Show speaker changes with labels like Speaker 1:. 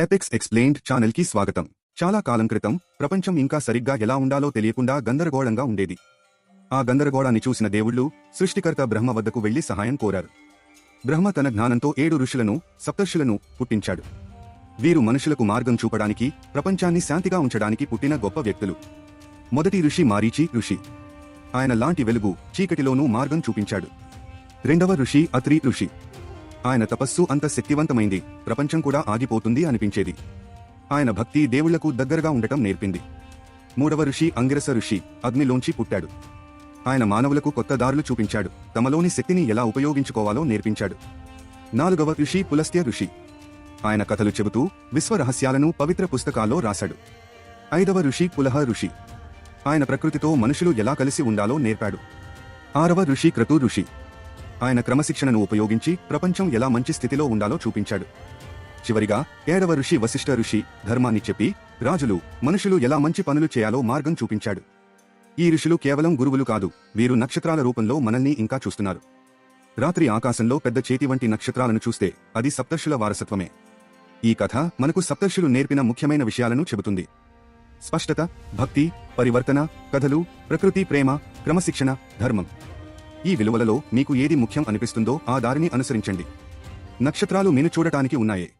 Speaker 1: Apex explained ఛానల్కి స్వాగతం. చాలా కాలం క్రితం ప్రపంచం ఇంకా సరిగ్గా ఎలా ఉండాలో తెలియకుండా గందరగోళంగా ఉండేది. ఆ గందరగోళాన్ని చూసిన దేవుళ్ళు సృష్టికర్త బ్రహ్మ వద్దకు వెళ్ళి సహాయం కోరారు. బ్రహ్మ తన జ్ఞానంతో ఏడు ఋషులను సప్తర్షులను పుట్టించాడు. వీరు మనుషులకు మార్గం చూపడానికి ప్రపంచాన్ని శాంతిగా ఉంచడానికి పుట్టిన గొప్ప వ్యక్తులు. మొదటి ఋషి మారీచి ఋషి. ఆయన లాంటి వెలుగు చీకటిలోనూ మార్గం చూపించాడు. రెండవ ఋషి అత్రి ఋషి. ఆయన తపస్సు అంత శక్తివంతమైంది. ప్రపంచం కూడా ఆగిపోతుంది అనిపించేది. ఆయన భక్తి దేవుళ్ళకు దగ్గరగా ఉండటం నేర్పింది. మూడవ ఋషి అంగిరస ఋషి అగ్నిలోంచి పుట్టాడు. ఆయన మానవులకు కొత్త దారులు చూపించాడు. తమలోని శక్తిని ఎలా ఉపయోగించుకోవాలో నేర్పించాడు. నాలుగవ ఋషి పులస్త్య ఋషి. ఆయన కథలు చెబుతూ విశ్వరహస్యాలను పవిత్ర పుస్తకాల్లో రాశాడు. ఐదవ ఋషి పులహ ఋషి. ఆయన ప్రకృతితో మనుషులు ఎలా కలిసి ఉండాలో నేర్పాడు. ఆరవ ఋషి క్రతు ఋషి ఆయన క్రమశిక్షణను ఉపయోగించి ప్రపంచం ఎలా మంచి స్థితిలో ఉండాలో చూపించాడు. చివరిగా ఏడవ ఋషి వశిష్ఠ ఋషి ధర్మాన్ని చెప్పి రాజులు మనుషులు ఎలా మంచి పనులు చేయాలో మార్గం చూపించాడు. ఈ ఋషులు కేవలం గురువులు కాదు వీరు నక్షత్రాల రూపంలో మనల్ని ఇంకా చూస్తున్నారు. రాత్రి ఆకాశంలో పెద్ద చేతి వంటి నక్షత్రాలను చూస్తే అది సప్తర్షుల వారసత్వమే. ఈ కథ మనకు సప్తర్షులు నేర్పిన ముఖ్యమైన విషయాలను చెబుతుంది. స్పష్టత భక్తి పరివర్తన కథలు ప్రకృతి ప్రేమ క్రమశిక్షణ ధర్మం. ఈ విలువలలో మీకు ఏది ముఖ్యం అనిపిస్తుందో ఆ దారిని అనుసరించండి. నక్షత్రాలు మీను చూడటానికి ఉన్నాయే.